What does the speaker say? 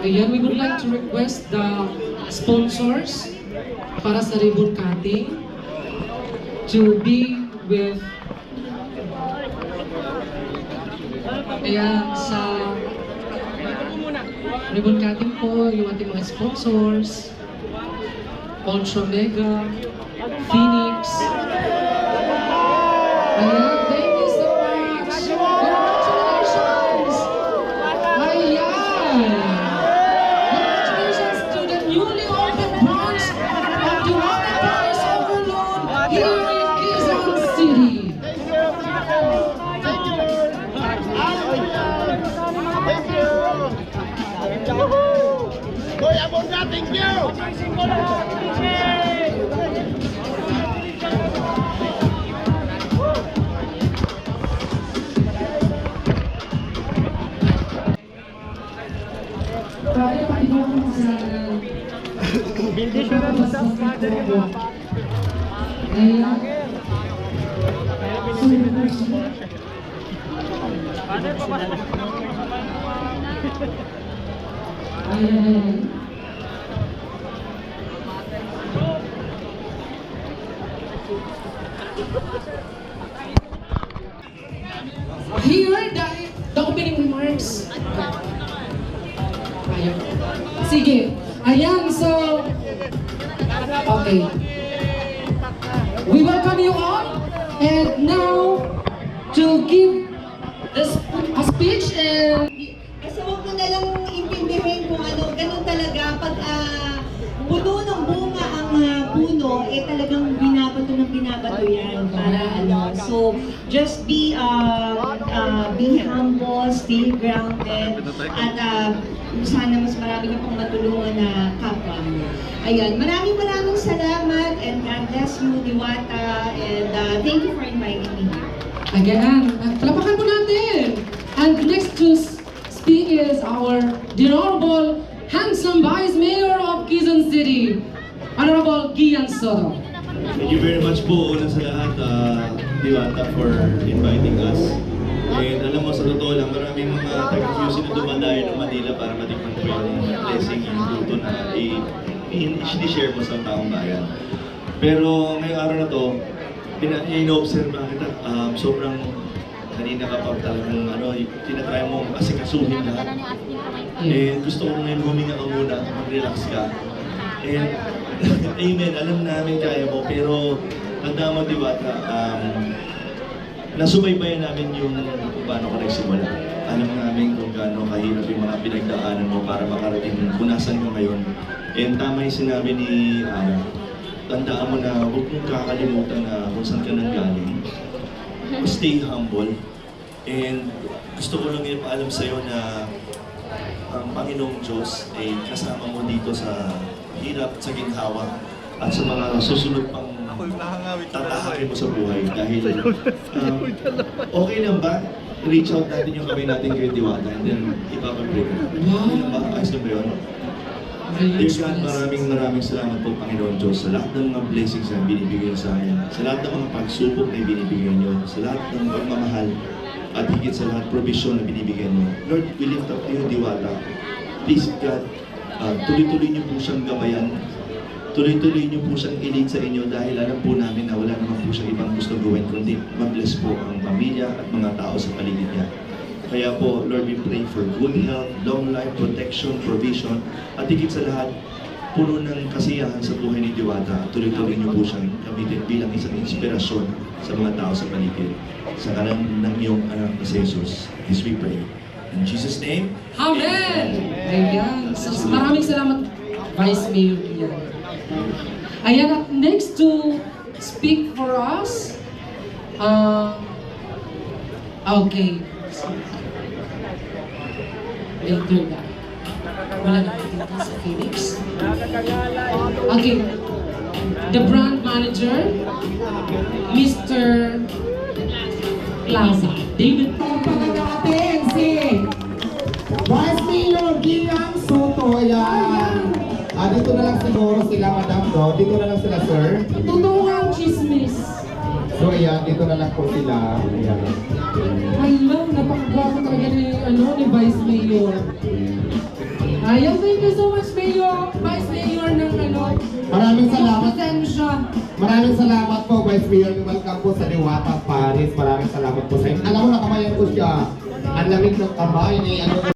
Ayan, we would like to request the sponsors para sa ribbon cutting to be with Ayan, sa ribbon cutting po, yung ating mga sponsors, Ultra Mega, Phoenix. Ayan, thank you! Kaya pakibawang mo sa Hindi siya na sa father ni Papa. Ayan. Father, Papa. Here, the, the opening remarks. Ayan. Sige. Ayan, so... Okay. We welcome you all. And now, to give the sp- a speech and Kasi huwag mo na lang intindihin kung ano, ganun talaga. Pag puno ng bunga ang ah, puno, eh talagang binabato ng binabato yan para ano. So, just be uh, uh, be humble, stay grounded, at uh, sana mas marami ka pang matulungan na kapwa mo. Ayan, maraming maraming salamat and God bless you, Diwata, and uh, thank you for inviting me. Again, palapakan po natin. And next to s- speak is our the Honorable handsome Vice Mayor of Quezon City, Honorable Gian Soto. Thank you very much po una sa lahat, uh, Diwata, for inviting us. And alam mo, sa totoo lang, maraming mga taga-QC na dumadayo ng Manila para matikman po yung blessing, yung luto na i-share mo sa taong bayan. Pero ngayong araw na to, ino-observe kita, um, sobrang kanina ka pa talagang ano, tinatry mo asikasuhin lahat. And gusto ko ngayon huminga ka muna, mag-relax ka. And amen, alam namin kaya mo, pero tanda mo, Diwata, um, nasubaybayan namin yung kung paano ka nagsimula. Alam namin kung gaano kahirap yung mga pinagdaanan mo para makarating kung nasan ka ngayon. And tama yung sinabi ni Ana, tandaan mo na huwag mong kakalimutan na kung saan ka nanggaling. Stay humble. And gusto ko lang ipaalam sa'yo na ang Panginoong Diyos ay kasama mo dito sa hirap at sa ginhawa at sa mga susunod pang tatahakin mo sa buhay dahil um, okay lang ba reach out natin yung kamay natin kay Diwata and then ipapag-pray ka. Okay lang ba? Ayos na ba yun? Dear God, maraming maraming salamat po Panginoon Diyos sa lahat ng mga blessings na binibigay niyo sa akin, sa lahat ng mga pagsubok na binibigay niyo, sa lahat ng pagmamahal, at higit sa lahat provision na binibigay niyo. Lord, we lift up to you, Diwata. Please, God, uh, tuloy-tuloy niyo po siyang gabayan. Tuloy-tuloy niyo po siyang ilid sa inyo dahil alam po namin na wala naman po siyang ibang gusto gawin kundi mag-bless po ang pamilya at mga tao sa paligid niya. Kaya po, Lord, we pray for good health, long life, protection, provision, at higit sa lahat, puno ng kasiyahan sa buhay ni Diwata. Tuloy-tuloy niyo po siyang gamitin bilang isang inspirasyon sa mga tao sa paligid. Sa kanan ng iyong anak na si Jesus. This we pray. In Jesus' name, Amen! Ayan. So, maraming salamat, Vice Mayor Gian. Ayan, at next to speak for us, uh, okay. Later na. Wala na dito sa Phoenix. Okay. The brand manager, Mr. Plaza. David Pagpapalala natin si Vice Mayor Gillian Soto. Ayan. Ah, dito na lang siguro sila, Madam, no? Dito na lang sila, sir. Totoo nga ang chismis. So, ayan, dito na lang po sila. Ayan. Alam, napakagwapo talaga ni, ano, ni Vice Mayor. Ayan, thank you so much, Mayor, Vice Mayor ng ano, Maraming salamat. Pasensya. Maraming salamat po, Vice Mayor. Welcome po sa Diwata, Paris. Maraming salamat po sa inyo. Alam mo, nakamayan ko siya. Ang lamig ng kamay ni ano